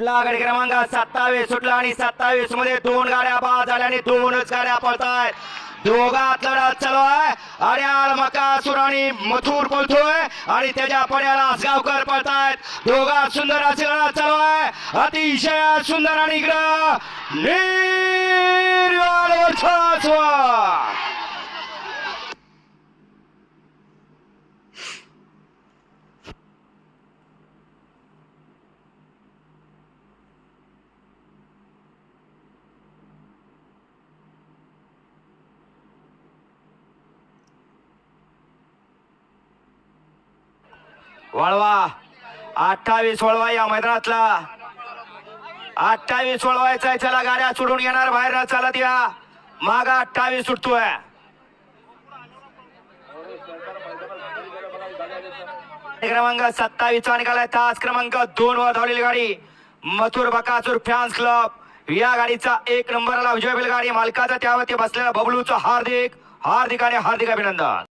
सुटला गाडी क्रमांक सत्तावीस सुटला आणि सत्तावीसमध्ये दोन गाड्या बाद झाल्या आणि दोनच गाड्या पळतायत दोघात लढा चालू आहे. अड्याळ मकासूर आणि मथुर पळतोय आणि त्याच्या पड्याला गावकर पळतायत. दोघात सुंदर अशी लढा चालू आहे. अतिशय सुंदर आणि इकडं. निर्वाळ वळवा. अठ्ठावीस वळवा या मैदानातला. अठ्ठावीस वळवायचा आहे चला गाड्या सोडून येणार बाहेर चालत या. मागा अठ्ठावीस सुटतोय. क्रमांक सत्तावीसचा निघालाय तास क्रमांक दोन वर धावलेली गाडी. Mathur Bakasur fans club. या गाडीचा एक नंबरला विजय गाडी मालकाचा त्यावरती बसलेला बबलूचं हार्दिक हार्दिक आणि हार्दिक अभिनंदन.